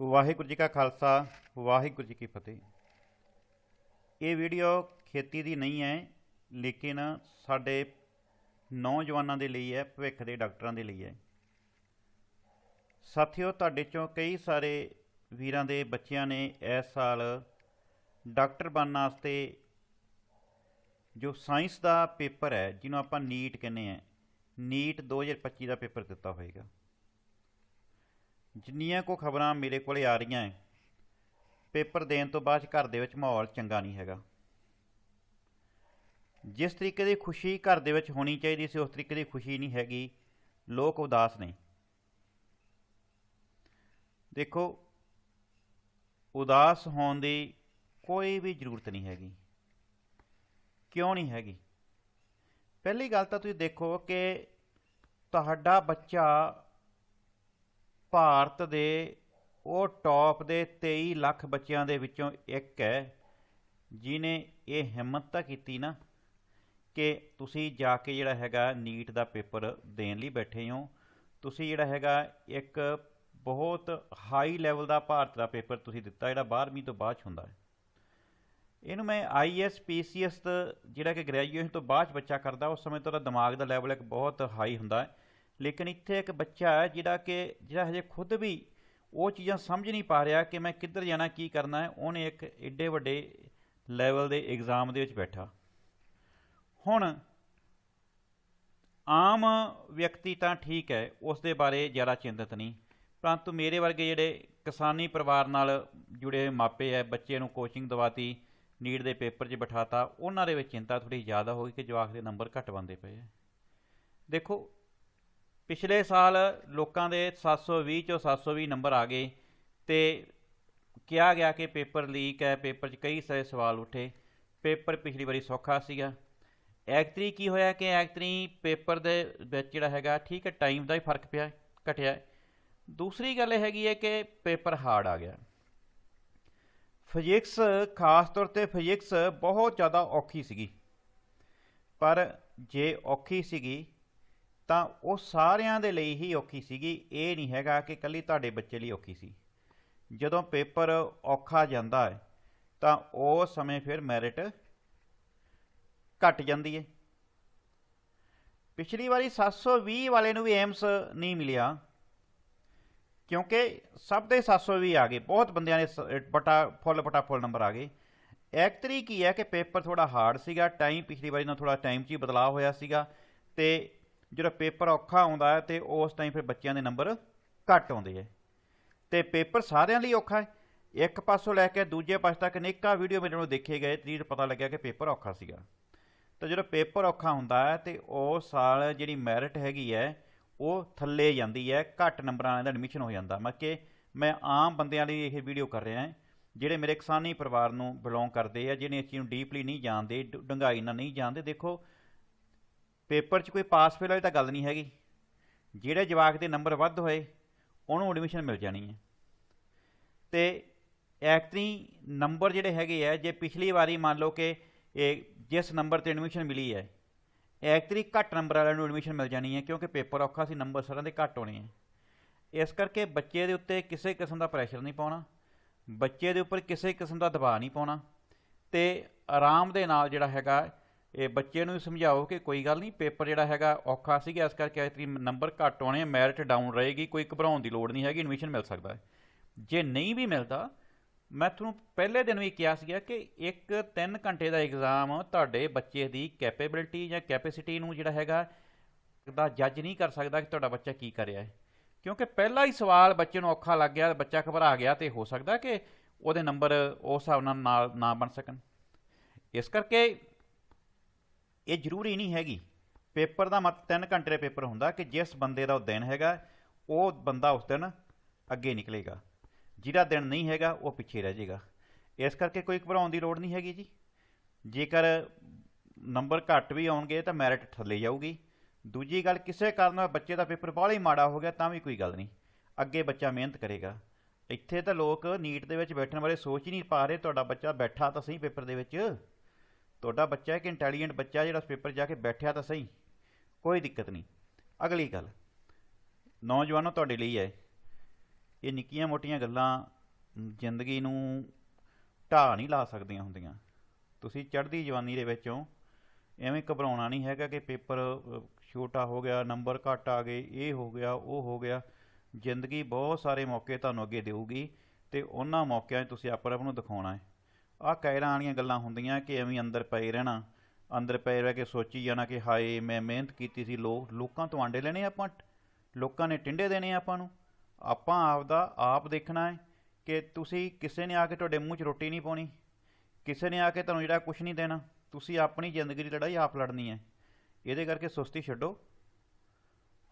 ਵਾਹਿਗੁਰੂ ਜੀ ਕਾ ਖਾਲਸਾ, ਵਾਹਿਗੁਰੂ ਜੀ ਕੀ ਫਤਿਹ। ਇਹ ਵੀਡੀਓ ਖੇਤੀ ਦੀ ਨਹੀਂ ਹੈ, ਲੇਕਿਨ ਸਾਡੇ ਨੌਜਵਾਨਾਂ ਦੇ ਲਈ ਹੈ, ਭਵਿੱਖ ਦੇ ਡਾਕਟਰਾਂ ਦੇ ਲਈ ਹੈ। ਸਾਥੀਓ, ਤੁਹਾਡੇ ਚੋਂ ਕਈ ਸਾਰੇ ਵੀਰਾਂ ਦੇ ਬੱਚਿਆਂ ਨੇ ਇਸ ਸਾਲ ਡਾਕਟਰ ਬਣਨ ਵਾਸਤੇ ਜੋ ਸਾਇੰਸ ਦਾ ਪੇਪਰ ਹੈ, ਜਿਹਨੂੰ ਆਪਾਂ ਨੀਟ ਕਹਿੰਦੇ ਆ ਨੀਟ 2025 ਦਾ ਪੇਪਰ ਦਿੱਤਾ ਹੋਏਗਾ। ਜਿੰਨੀਆਂ ਕੋ ਖਬਰਾਂ ਮੇਰੇ ਕੋਲੇ ਆ ਰਹੀਆਂ ਹੈ ਪੇਪਰ ਦੇਣ ਤੋਂ ਬਾਅਦ ਘਰ ਦੇ ਵਿੱਚ ਮਾਹੌਲ ਚੰਗਾ ਨਹੀਂ ਹੈਗਾ। ਜਿਸ ਤਰੀਕੇ ਦੀ ਖੁਸ਼ੀ ਘਰ ਦੇ ਵਿੱਚ ਹੋਣੀ ਚਾਹੀਦੀ ਸੀ, ਉਸ ਤਰੀਕੇ ਦੀ ਖੁਸ਼ੀ ਨਹੀਂ ਹੈਗੀ, ਲੋਕ ਉਦਾਸ ਨੇ। ਦੇਖੋ, ਉਦਾਸ ਹੋਣ ਦੀ ਕੋਈ ਵੀ ਜ਼ਰੂਰਤ ਨਹੀਂ ਹੈਗੀ। ਕਿਉਂ ਨਹੀਂ ਹੈਗੀ? ਪਹਿਲੀ ਗੱਲ ਤਾਂ ਤੁਸੀਂ ਦੇਖੋ ਕਿ ਤੁਹਾਡਾ ਬੱਚਾ ਭਾਰਤ ਦੇ, ਉਹ ਟੌਪ ਦੇ 23 ਲੱਖ ਬੱਚਿਆਂ ਦੇ ਵਿੱਚੋਂ ਇੱਕ ਹੈ ਜਿਨੇ ਇਹ ਹਿੰਮਤ ਤਾਂ ਕੀਤੀ ਨਾ ਕਿ ਤੁਸੀਂ ਜਾ ਕੇ ਜਿਹੜਾ ਹੈਗਾ ਨੀਟ ਦਾ ਪੇਪਰ ਦੇਣ ਲਈ ਬੈਠੇ ਹੋ। ਤੁਸੀਂ ਜਿਹੜਾ ਹੈਗਾ ਇੱਕ ਬਹੁਤ ਹਾਈ ਲੈਵਲ ਦਾ ਭਾਰਤ ਦਾ ਪੇਪਰ ਤੁਸੀਂ ਦਿੱਤਾ, ਜਿਹੜਾ 12ਵੀਂ ਤੋਂ ਬਾਅਦ 'ਚ ਹੁੰਦਾ ਹੈ। ਇਹਨੂੰ ਮੈਂ ਆਈਐਸ ਪੀਸੀਐਸ ਜਿਹੜਾ ਕਿ ਗ੍ਰੈਜੂਏਸ਼ਨ ਤੋਂ ਬਾਅਦ 'ਚ ਬੱਚਾ ਕਰਦਾ, ਉਸ ਸਮੇਂ ਤੋਂ ਉਹਦਾ ਦਿਮਾਗ ਦਾ ਲੈਵਲ ਇੱਕ ਬਹੁਤ ਹਾਈ ਹੁੰਦਾ ਹੈ। ਲੇਕਿਨ ਇੱਥੇ ਇੱਕ ਬੱਚਾ ਹੈ ਜਿਹੜਾ ਕਿ ਜਿਹੜਾ ਹਜੇ ਖੁਦ ਵੀ ਉਹ ਚੀਜ਼ਾਂ ਸਮਝ ਨਹੀਂ ਪਾ ਰਿਹਾ ਕਿ ਮੈਂ ਕਿੱਧਰ ਜਾਣਾ, ਕੀ ਕਰਨਾ ਹੈ। ਉਹਨੇ ਇੱਕ ਏਡੇ ਵੱਡੇ ਲੈਵਲ ਦੇ ਐਗਜ਼ਾਮ ਦੇ ਵਿੱਚ ਬੈਠਾ। ਹੁਣ ਆਮ ਵਿਅਕਤੀ ਤਾਂ ਠੀਕ ਹੈ ਉਸ ਦੇ ਬਾਰੇ ਜ਼ਿਆਦਾ ਚਿੰਤਤ ਨਹੀਂ। ਪਰੰਤੂ ਮੇਰੇ ਵਰਗੇ ਜਿਹੜੇ ਕਿਸਾਨੀ ਪਰਿਵਾਰ ਨਾਲ ਜੁੜੇ ਹੋਏ ਮਾਪੇ ਹੈ, ਬੱਚੇ ਨੂੰ ਕੋਚਿੰਗ ਦਵਾਤੀ ਨੀਟ ਦੇ ਪੇਪਰ 'ਚ ਬਿਠਾਤਾ, ਉਹਨਾਂ ਦੇ ਵਿੱਚ ਚਿੰਤਾ ਥੋੜੀ ਜ਼ਿਆਦਾ ਹੋ ਗਈ ਕਿ ਜਵਾਕ ਦੇ ਨੰਬਰ ਘੱਟ ਬੰਦੇ ਪਏ ਹੈ। ਦੇਖੋ ਪਿਛਲੇ ਸਾਲ ਲੋਕਾਂ ਦੇ 720 ਚੋਂ 720 ਨੰਬਰ ਆ ਗਏ ਤੇ ਕਿਹਾ ਗਿਆ ਕਿ ਪੇਪਰ ਲੀਕ ਹੈ, ਪੇਪਰ 'ਚ ਕਈ ਸਾਰੇ ਸਵਾਲ ਉੱਠੇ। ਪੇਪਰ ਪਿਛਲੀ ਵਾਰੀ ਸੌਖਾ ਸੀਗਾ। ਐਕਟਰੀ ਕੀ ਹੋਇਆ ਕਿ ਐਕਟਰੀ ਪੇਪਰ ਦੇ ਵਿੱਚ ਜਿਹੜਾ ਹੈਗਾ, ਠੀਕ ਹੈ, ਟਾਈਮ ਦਾ ਹੀ ਫ਼ਰਕ ਪਿਆ, ਘਟਿਆ। ਦੂਸਰੀ ਗੱਲ ਇਹ ਹੈਗੀ ਹੈ ਕਿ ਪੇਪਰ ਹਾਰਡ ਆ ਗਿਆ। ਫਿਜ਼ਿਕਸ, ਖਾਸ ਤੌਰ ਤੇ ਫਿਜ਼ਿਕਸ ਬਹੁਤ ਜ਼ਿਆਦਾ ਔਖੀ ਸੀਗੀ। ਪਰ ਜੇ ਔਖੀ ਸੀਗੀ ਤਾਂ ਉਹ ਸਾਰਿਆਂ ਦੇ ਲਈ ਹੀ ਔਖੀ ਸੀਗੀ। ਇਹ ਨਹੀਂ ਹੈਗਾ ਕਿ ਕੱਲੀ ਤੁਹਾਡੇ ਬੱਚੇ ਲਈ ਔਖੀ ਸੀ। ਜਦੋਂ ਪੇਪਰ ਔਖਾ ਜਾਂਦਾ ਹੈ, ਤਾਂ ਉਸ ਸਮੇਂ ਫਿਰ ਮੈਰਿਟ ਘਟ ਜਾਂਦੀ ਹੈ। ਪਿਛਲੀ ਵਾਰੀ 720 ਵਾਲੇ ਨੂੰ ਵੀ ਏਮਸ ਨਹੀਂ ਮਿਲਿਆ, ਕਿਉਂਕਿ ਸਭ ਦੇ 720 ਆ ਗਏ। ਬਹੁਤ ਬੰਦਿਆਂ ਦੇ ਬਟਾ, ਫੁੱਲ ਪਟਾ ਫੁੱਲ ਨੰਬਰ ਆ ਗਏ। ਐਕਤਰੀ ਕੀ ਹੈ ਕਿ ਪੇਪਰ ਥੋੜਾ ਹਾਰਡ ਸੀਗਾ। ਟਾਈਮ ਪਿਛਲੀ ਵਾਰੀ ਨਾਲ ਥੋੜਾ ਟਾਈਮ 'ਚ ਹੀ ਬਦਲਾਅ ਹੋਇਆ ਸੀਗਾ ਤੇ ਜਿਹੜਾ ਪੇਪਰ ਔਖਾ ਆਉਂਦਾ ਹੈ ਤੇ ਉਸ ਟਾਈਮ ਫਿਰ ਬੱਚਿਆਂ ਦੇ ਨੰਬਰ ਘੱਟ ਆਉਂਦੇ ਹੈ। ਤੇ ਪੇਪਰ ਸਾਰਿਆਂ ਲਈ ਔਖਾ ਹੈ। ਇੱਕ ਪਾਸੋਂ ਲੈ ਕੇ ਦੂਜੇ ਪਾਸੇ ਤੱਕ ਅਨੇਕਾਂ ਵੀਡੀਓ ਮੇਰੇ ਨੂੰ ਦੇਖੇ ਗਏ ਤਰੀਰ ਪਤਾ ਲੱਗਿਆ ਕਿ ਪੇਪਰ ਔਖਾ ਸੀਗਾ। ਤਾਂ ਜਦੋਂ ਪੇਪਰ ਔਖਾ ਹੁੰਦਾ ਹੈ ਤੇ ਉਹ ਸਾਲ ਜਿਹੜੀ ਮੈਰਿਟ ਹੈਗੀ ਹੈ, ਉਹ ਥੱਲੇ ਜਾਂਦੀ ਹੈ, ਘੱਟ ਨੰਬਰਾਂ ਵਾਲਿਆਂ ਦਾ ਐਡਮਿਸ਼ਨ ਹੋ ਜਾਂਦਾ। ਮੈਂ ਕਿ ਮੈਂ ਆਮ ਬੰਦਿਆਂ ਲਈ ਇਹ ਵੀਡੀਓ ਕਰ ਰਿਹਾ ਹਾਂ, ਜਿਹੜੇ ਮੇਰੇ ਕਿਸਾਨੀ ਪਰਿਵਾਰ ਨੂੰ ਬਿਲੋਂਗ ਕਰਦੇ ਆ, ਜਿਹਨੇ ਇਸ ਚੀਜ਼ ਨੂੰ ਡੀਪਲੀ ਨਹੀਂ ਜਾਣਦੇ ਡੰਗਾਈ ਨਾਲ ਨਹੀਂ ਜਾਣਦੇ, ਦੇਖੋ ਪੇਪਰ 'ਚ ਕੋਈ ਪਾਸ ਫੇਲ ਵਾਲੀ ਤਾਂ ਗੱਲ ਨਹੀਂ ਹੈਗੀ। ਜਿਹੜੇ ਜਵਾਕ ਦੇ ਨੰਬਰ ਵੱਧ ਹੋਏ, ਉਹਨੂੰ ਐਡਮਿਸ਼ਨ ਮਿਲ ਜਾਣੀ ਹੈ। ਤੇ ਐਕਟਰੀ ਨੰਬਰ ਜਿਹੜੇ ਹੈਗੇ ਆ, ਜੇ ਪਿਛਲੀ ਵਾਰੀ ਮੰਨ ਲਓ ਕਿ ਇਹ ਜਿਸ ਨੰਬਰ ਤੇ ਐਡਮਿਸ਼ਨ ਮਿਲੀ ਹੈ ਐਕਟਰੀ ਘੱਟ ਨੰਬਰ ਵਾਲਿਆਂ ਨੂੰ ਐਡਮਿਸ਼ਨ ਮਿਲ ਜਾਣੀ ਹੈ, ਕਿਉਂਕਿ ਪੇਪਰ ਔਖਾ ਸੀ, ਨੰਬਰ ਸਾਰਿਆਂ ਦੇ ਘੱਟ ਹੋਣੇ ਹੈ। ਇਸ ਕਰਕੇ ਬੱਚੇ ਦੇ ਉੱਤੇ ਕਿਸੇ ਕਿਸਮ ਦਾ ਪ੍ਰੈਸ਼ਰ ਨਹੀਂ ਪਾਉਣਾ, ਬੱਚੇ ਦੇ ਉੱਪਰ ਕਿਸੇ ਕਿਸਮ ਦਾ ਦਬਾਅ ਨਹੀਂ ਪਾਉਣਾ, ਤੇ ਆਰਾਮ ਦੇ ਨਾਲ ਜਿਹੜਾ ਹੈਗਾ ਇਹ ਬੱਚੇ ਨੂੰ ਸਮਝਾਓ ਕਿ ਕੋਈ ਗੱਲ ਨਹੀਂ, ਪੇਪਰ ਜਿਹੜਾ ਹੈਗਾ ਔਖਾ ਸੀਗਾ, ਇਸ ਕਰਕੇ ਐਕਟਰੀ ਨੰਬਰ ਘੱਟ ਹੋਣੇ ਮੈਰਿਟ ਡਾਊਨ ਰਹੇਗੀ, ਕੋਈ ਘਬਰਾਉਣ ਦੀ ਲੋੜ ਨਹੀਂ ਹੈਗੀ ਐਡਮਿਸ਼ਨ ਮਿਲ ਸਕਦਾ ਹੈ। ਜੇ ਨਹੀਂ ਵੀ ਮਿਲਦਾ, ਮੈਂ ਤੁਹਾਨੂੰ ਪਹਿਲੇ ਦਿਨ ਵੀ ਕਿਹਾ ਸੀਗਾ ਕਿ ਇੱਕ 3 ਘੰਟੇ ਦਾ ਐਗਜ਼ਾਮ ਤੁਹਾਡੇ ਬੱਚੇ ਦੀ ਕੈਪੇਬਿਲਿਟੀ ਜਾਂ ਕੈਪੈਸਿਟੀ ਨੂੰ ਜਿਹੜਾ ਹੈਗਾ, ਦਾ ਜੱਜ ਨਹੀਂ ਕਰ ਸਕਦਾ ਕਿ ਤੁਹਾਡਾ ਬੱਚਾ ਕੀ ਕਰ ਰਿਹਾ ਹੈ। ਕਿਉਂਕਿ ਪਹਿਲਾ ਹੀ ਸਵਾਲ ਬੱਚੇ ਨੂੰ ਔਖਾ ਲੱਗ ਗਿਆ, ਬੱਚਾ ਘਬਰਾ ਗਿਆ ਤੇ ਹੋ ਸਕਦਾ ਕਿ ਉਹਦੇ ਨੰਬਰ ਉਸ ਹਿਸਾਬ ਨਾਲ ਨਾ ਬਣ ਸਕਣ। ਇਸ ਕਰਕੇ ਇਹ ਜ਼ਰੂਰੀ ਨਹੀਂ ਹੈਗੀ। ਪੇਪਰ ਦਾ ਮਤ 3 ਘੰਟੇ ਦਾ ਪੇਪਰ ਹੁੰਦਾ ਕਿ ਜਿਸ ਬੰਦੇ ਦਾ ਉਹ ਦਿਨ ਹੈਗਾ, ਉਹ ਬੰਦਾ ਉਸ ਦਿਨ ਅੱਗੇ ਨਿਕਲੇਗਾ। ਜਿਹੜਾ ਦਿਨ ਨਹੀਂ ਹੈਗਾ, ਉਹ ਪਿੱਛੇ ਰਹਿ ਜਾਏਗਾ ਇਸ ਕਰਕੇ ਕੋਈ ਘਬਰਾਉਣ ਦੀ ਲੋੜ ਨਹੀਂ ਹੈਗੀ ਜੀ। ਜੇਕਰ ਨੰਬਰ ਘੱਟ ਵੀ ਆਉਣਗੇ, ਤਾਂ ਮੈਰਿਟ ਥੱਲੇ ਜਾਊਗੀ। ਦੂਜੀ ਗੱਲ, ਕਿਸੇ ਕਾਰਨ ਬੱਚੇ ਦਾ ਪੇਪਰ ਬਾਹਲਾ ਹੀ ਮਾੜਾ ਹੋ ਗਿਆ, ਤਾਂ ਵੀ ਕੋਈ ਗੱਲ ਨਹੀਂ। ਅੱਗੇ ਬੱਚਾ ਮਿਹਨਤ ਕਰੇਗਾ। ਇੱਥੇ ਤਾਂ ਲੋਕ ਨੀਟ ਦੇ ਵਿੱਚ ਬੈਠਣ ਬਾਰੇ ਸੋਚ ਹੀ ਨਹੀਂ ਪਾ ਰਹੇ, ਤੁਹਾਡਾ ਬੱਚਾ ਬੈਠਾ ਤਾਂ ਸਹੀ ਪੇਪਰ ਦੇ ਵਿੱਚ। ਤੁਹਾਡਾ ਬੱਚਾ ਇੱਕ ਇੰਟੈਲੀਜੈਂਟ ਬੱਚਾ ਜਿਹੜਾ ਪੇਪਰ ਜਾ ਕੇ ਬੈਠਿਆ ਤਾਂ ਸਹੀ? ਕੋਈ ਦਿੱਕਤ ਨਹੀਂ। ਅਗਲੀ ਗੱਲ। ਨੌਜਵਾਨੋ ਤੁਹਾਡੇ ਲਈ ਹੈ। ਇਹ ਨਿੱਕੀਆਂ ਮੋਟੀਆਂ ਗੱਲਾਂ ਜ਼ਿੰਦਗੀ ਨੂੰ ਢਾਹ ਨਹੀਂ ਲਾ ਸਕਦੀਆਂ ਹੁੰਦੀਆਂ। ਤੁਸੀਂ ਚੜ੍ਹਦੀ ਜਵਾਨੀ ਦੇ ਵਿੱਚੋਂ ਐਵੇਂ ਘਬਰਾਉਣਾ ਨਹੀਂ ਹੈਗਾ ਕਿ ਪੇਪਰ ਛੋਟਾ ਹੋ ਗਿਆ, ਨੰਬਰ ਘੱਟ ਆ ਗਏ, ਇਹ ਹੋ ਗਿਆ, ਉਹ ਹੋ ਗਿਆ। ਜ਼ਿੰਦਗੀ ਬਹੁਤ ਸਾਰੇ ਮੌਕੇ ਤੁਹਾਨੂੰ ਅੱਗੇ ਦੇਊਗੀ ਤੇ ਉਹਨਾਂ ਮੌਕਿਆਂ 'ਚ ਤੁਸੀਂ ਆਪਣੇ ਆਪ ਨੂੰ ਦਿਖਾਉਣਾ ਹੈ। ਆਹ ਕਹਿਰਾਂ ਵਾਲੀਆਂ ਗੱਲਾਂ ਹੁੰਦੀਆਂ ਕਿ ਐਵੇਂ ਅੰਦਰ ਪਏ ਰਹਿਣਾ, ਅੰਦਰ ਪਏ ਰਹਿ ਕੇ ਸੋਚੀ ਜਾਣਾ ਕਿ ਹਾਏ, ਮੈਂ ਮਿਹਨਤ ਕੀਤੀ ਸੀ ਲੋ, ਲੋਕਾਂ ਤੋਂ ਆਂਡੇ ਲੈਣੇ ਆਪਾਂ ਲੋਕਾਂ ਨੇ ਟਿੰਡੇ ਦੇਣੇ ਆਪਾਂ ਨੂੰ। ਆਪਾਂ ਆਪਦਾ ਆਪ ਦੇਖਣਾ ਹੈ ਕਿ ਤੁਸੀਂ ਕਿਸੇ ਨੇ ਆ ਕੇ ਤੁਹਾਡੇ ਮੂੰਹ 'ਚ ਰੋਟੀ ਨਹੀਂ ਪਾਉਣੀ, ਕਿਸੇ ਨੇ ਆ ਕੇ ਤੁਹਾਨੂੰ ਜਿਹੜਾ ਕੁਝ ਨਹੀਂ ਦੇਣਾ, ਤੁਸੀਂ ਆਪਣੀ ਜ਼ਿੰਦਗੀ ਦੀ ਲੜਾਈ ਆਪ ਲੜਨੀ ਹੈ। ਇਹਦੇ ਕਰਕੇ ਸੁਸਤੀ ਛੱਡੋ।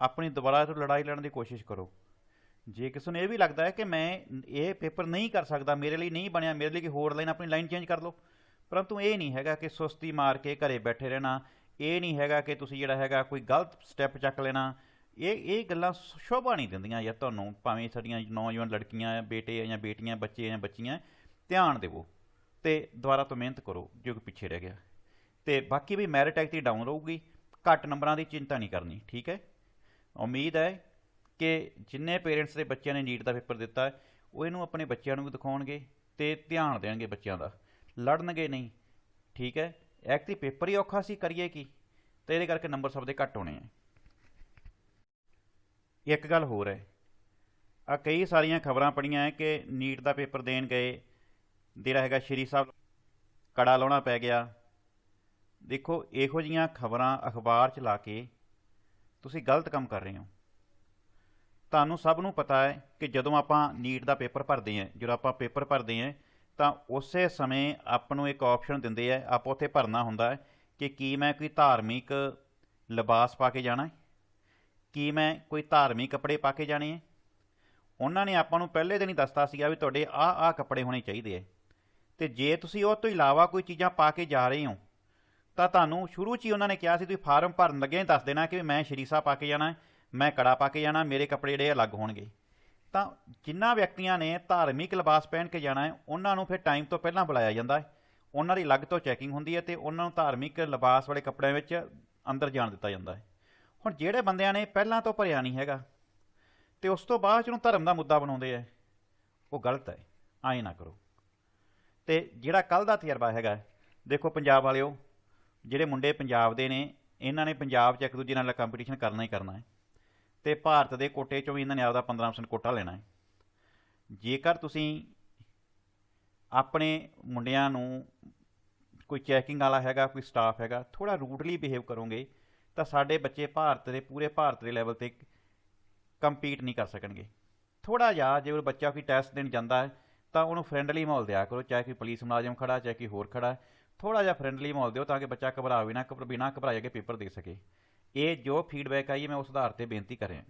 ਆਪਣੀ ਦੁਬਾਰਾ ਤੋਂ ਲੜਾਈ ਲੜਨ ਦੀ ਕੋਸ਼ਿਸ਼ ਕਰੋ। ਜੇ ਕਿਸੇ ਨੂੰ ਇਹ ਵੀ ਲੱਗਦਾ ਹੈ ਕਿ ਮੈਂ ਇਹ ਪੇਪਰ ਨਹੀਂ ਕਰ ਸਕਦਾ, ਮੇਰੇ ਲਈ ਨਹੀਂ ਬਣਿਆ, ਮੇਰੇ ਲਈ ਕਿ ਹੋਰ ਲਾਈਨ ਆਪਣੀ ਲਾਈਨ ਚੇਂਜ ਕਰ ਲਓ। ਪਰੰਤੂ ਇਹ ਨਹੀਂ ਹੈਗਾ ਕਿ ਸੁਸਤੀ ਮਾਰ ਕੇ ਘਰੇ ਬੈਠੇ ਰਹਿਣਾ, ਇਹ ਨਹੀਂ ਹੈਗਾ ਕਿ ਤੁਸੀਂ ਜਿਹੜਾ ਹੈਗਾ ਕੋਈ ਗਲਤ ਸਟੈਪ ਚੱਕ ਲੈਣਾ। ਇਹ ਇਹ ਗੱਲਾਂ ਸ਼ੋਭਾ ਨਹੀਂ ਦਿੰਦੀਆਂ ਯਾਰ ਤੁਹਾਨੂੰ, ਭਾਵੇਂ ਸਾਡੀਆਂ ਨੌਜਵਾਨ ਲੜਕੀਆਂ, ਬੇਟੇ ਜਾਂ ਬੇਟੀਆਂ, ਬੱਚੇ ਜਾਂ ਬੱਚੀਆਂ, ਧਿਆਨ ਦਿਵੋ ਤੇ ਦੁਬਾਰਾ ਤੋਂ ਮਿਹਨਤ ਕਰੋ, ਜੋ ਕਿ ਪਿੱਛੇ ਰਹਿ ਗਿਆ। ਤੇ ਬਾਕੀ ਵੀ ਮੈਰਿਟ ਐਕਟੀ ਡਾਊਨ ਰਹੂਗੀ, ਘੱਟ ਨੰਬਰਾਂ ਦੀ ਚਿੰਤਾ ਨਹੀਂ ਕਰਨੀ, ਠੀਕ ਹੈ? ਉਮੀਦ ਹੈ ਕਿ ਜਿੰਨੇ ਪੇਰੈਂਟਸ ਦੇ ਬੱਚਿਆਂ ਨੇ ਨੀਟ ਦਾ ਪੇਪਰ ਦਿੱਤਾ, ਉਹ ਇਹਨੂੰ ਆਪਣੇ ਬੱਚਿਆਂ ਨੂੰ ਵੀ ਦਿਖਾਉਣਗੇ ਤੇ ਧਿਆਨ ਦੇਣਗੇ ਬੱਚਿਆਂ ਦਾ। ਲੜਨਗੇ ਨਹੀਂ। ਠੀਕ ਹੈ? ਐਕਟੀ ਪੇਪਰ ਹੀ ਔਖਾ ਸੀ, ਕਰੀਏ ਕੀ? ਤੇ ਇਹਦੇ ਕਰਕੇ ਨੰਬਰ ਸਭ ਦੇ ਘੱਟ ਹੋਣੇ ਆ। ਇੱਕ ਗੱਲ ਹੋਰ ਹੈ। ਆ ਕਈ ਸਾਰੀਆਂ ਖਬਰਾਂ ਪੜੀਆਂ ਹੈ ਕਿ ਨੀਟ ਦਾ ਪੇਪਰ ਦੇਣ ਗਏ। ਜਿਹੜਾ ਹੈਗਾ ਸ਼੍ਰੀ ਸਾਹਿਬ, ਕੜਾ ਲਾਉਣਾ ਪੈ ਗਿਆ। ਦੇਖੋ, ਇਹੋ ਜੀਆਂ ਖਬਰਾਂ ਅਖਬਾਰ 'ਚ ਲਾ ਕੇ ਤੁਸੀਂ ਗਲਤ ਕੰਮ ਕਰ ਰਹੇ ਹੋ। ਤੁਹਾਨੂੰ ਸਭ ਨੂੰ ਪਤਾ ਹੈ ਕਿ ਜਦੋਂ ਆਪਾਂ ਨੀਟ ਦਾ ਪੇਪਰ ਭਰਦੇ ਹਾਂ, ਜਦੋਂ ਆਪਾਂ ਪੇਪਰ ਭਰਦੇ ਹਾਂ, ਤਾਂ ਉਸੇ ਸਮੇਂ ਆਪ ਨੂੰ ਇੱਕ ਆਪਸ਼ਨ ਦਿੰਦੇ ਆ, ਆਪਾਂ ਉੱਥੇ ਭਰਨਾ ਹੁੰਦਾ ਹੈ ਕਿ ਕੀ ਮੈਂ ਕੋਈ ਧਾਰਮਿਕ ਲਿਬਾਸ ਪਾ ਕੇ ਜਾਣਾ ਹੈ? ਕੀ ਮੈਂ ਕੋਈ ਧਾਰਮਿਕ ਕੱਪੜੇ ਪਾ ਕੇ ਜਾਣੇ ਹੈ? ਉਹਨਾਂ ਨੇ ਆਪਾਂ ਨੂੰ ਪਹਿਲੇ ਦਿਨ ਹੀ ਦੱਸਤਾ ਸੀਗਾ ਵੀ ਤੁਹਾਡੇ ਆਹ ਆਹ ਕੱਪੜੇ ਹੋਣੇ ਚਾਹੀਦੇ ਹੈ। ਤੇ ਜੇ ਤੁਸੀਂ ਉਹ ਤੋਂ ਇਲਾਵਾ ਕੋਈ ਚੀਜ਼ਾਂ ਪਾ ਕੇ ਜਾ ਰਹੇ ਹੋ, ਤਾਂ ਤੁਹਾਨੂੰ ਸ਼ੁਰੂ 'ਚ ਹੀ ਉਹਨਾਂ ਨੇ ਕਿਹਾ ਸੀ, ਤੁਸੀਂ ਫਾਰਮ ਭਰਨ ਲੱਗਿਆ ਹੀ ਦੱਸ ਦੇਣਾ ਕਿ ਮੈਂ ਸ਼੍ਰੀ ਪਾ ਕੇ ਜਾਣਾ ਹੈ। ਮੈਂ ਕੜਾ ਪਾ ਕੇ ਜਾਣਾ, ਮੇਰੇ ਕੱਪੜੇ ਜਿਹੜੇ ਅਲੱਗ ਹੋਣਗੇ। ਤਾਂ ਜਿਨ੍ਹਾਂ ਵਿਅਕਤੀਆਂ ਨੇ ਧਾਰਮਿਕ ਲਿਬਾਸ ਪਹਿਨ ਕੇ ਜਾਣਾ ਹੈ, ਉਹਨਾਂ ਨੂੰ ਫਿਰ ਟਾਈਮ ਤੋਂ ਪਹਿਲਾਂ ਬੁਲਾਇਆ ਜਾਂਦਾ ਹੈ। ਉਹਨਾਂ ਦੀ ਅਲੱਗ ਤੋਂ ਚੈਕਿੰਗ ਹੁੰਦੀ ਹੈ ਤੇ ਉਹਨਾਂ ਨੂੰ ਧਾਰਮਿਕ ਲਿਬਾਸ ਵਾਲੇ ਕੱਪੜਿਆਂ ਵਿੱਚ ਅੰਦਰ ਜਾਣ ਦਿੱਤਾ ਜਾਂਦਾ ਹੈ। ਹੁਣ ਜਿਹੜੇ ਬੰਦਿਆਂ ਨੇ ਪਹਿਲਾਂ ਤੋਂ ਭਰਿਆ ਨਹੀਂ ਹੈਗਾ ਤੇ ਉਸ ਤੋਂ ਬਾਅਦ 'ਚ ਉਹਨੂੰ ਧਰਮ ਦਾ ਮੁੱਦਾ ਬਣਾਉਂਦੇ ਆ ਉਹ ਗਲਤ ਹੈ, ਐਂ ਨਾ ਕਰੋ। ਤੇ ਜਿਹੜਾ ਕੱਲ ਦਾ ਤਜਰਬਾ ਹੈਗਾ, ਦੇਖੋ ਪੰਜਾਬ ਵਾਲਿਓ, ਜਿਹੜੇ ਮੁੰਡੇ ਪੰਜਾਬ ਦੇ ਨੇ, ਇਹਨਾਂ ਨੇ ਪੰਜਾਬ 'ਚ ਇੱਕ ਦੂਜੇ ਨਾਲ ਕੰਪੀਟੀਸ਼ਨ ਕਰਨਾ ਹੀ ਕਰਨਾ ਹੈ। ਤੇ ਭਾਰਤ ਦੇ ਕੋਟੇ 'ਚੋਂ ਵੀ ਇਹਨਾਂ ਨੇ ਆਪਦਾ 15% ਕੋਟਾ ਲੈਣਾ ਹੈ। ਜੇਕਰ ਤੁਸੀਂ ਆਪਣੇ ਮੁੰਡਿਆਂ ਨੂੰ ਕੋਈ ਚੈਕਿੰਗ ਵਾਲਾ ਹੈਗਾ, ਕੋਈ ਸਟਾਫ ਹੈਗਾ ਥੋੜਾ ਰੂਡਲੀ ਬਿਹੇਵ ਕਰੋਗੇ, ਤਾਂ ਸਾਡੇ ਬੱਚੇ ਭਾਰਤ ਦੇ, ਪੂਰੇ ਭਾਰਤ ਦੇ ਲੈਵਲ ਤੇ ਕੰਪੀਟ ਨਹੀਂ ਕਰ ਸਕਣਗੇ। ਥੋੜਾ ਜਿਹਾ ਜੇ ਉਹ ਬੱਚਾ ਕੋਈ ਟੈਸਟ ਦੇਣ ਜਾਂਦਾ ਹੈ, ਤਾਂ ਉਹਨੂੰ ਫਰੈਂਡਲੀ ਮਾਹੌਲ ਦਿਆ ਕਰੋ, ਚਾਹੇ ਕੋਈ ਪੁਲਿਸ ਮੁਲਾਜ਼ਮ ਖੜਾ, ਚਾਹੇ ਕੋਈ ਹੋਰ ਖੜਾ ਥੋੜਾ ਜਿਹਾ ਫਰੈਂਡਲੀ ਮਾਹੌਲ ਦਿਓ ਤਾਂ ਕਿ ਬੱਚਾ ਘਬਰਾਵੇ ਨਾ ਘਬਰ, ਬਿਨਾਂ ਘਬਰਾਏ ਕੇ ਪੇਪਰ ਦੇ ਸਕੇ। ਇਹ ਜੋ ਫੀਡਬੈਕ ਆਈ ਹੈ, ਮੈਂ ਉਸ ਆਧਾਰ ਤੇ ਬੇਨਤੀ ਕਰ ਰਿਹਾ।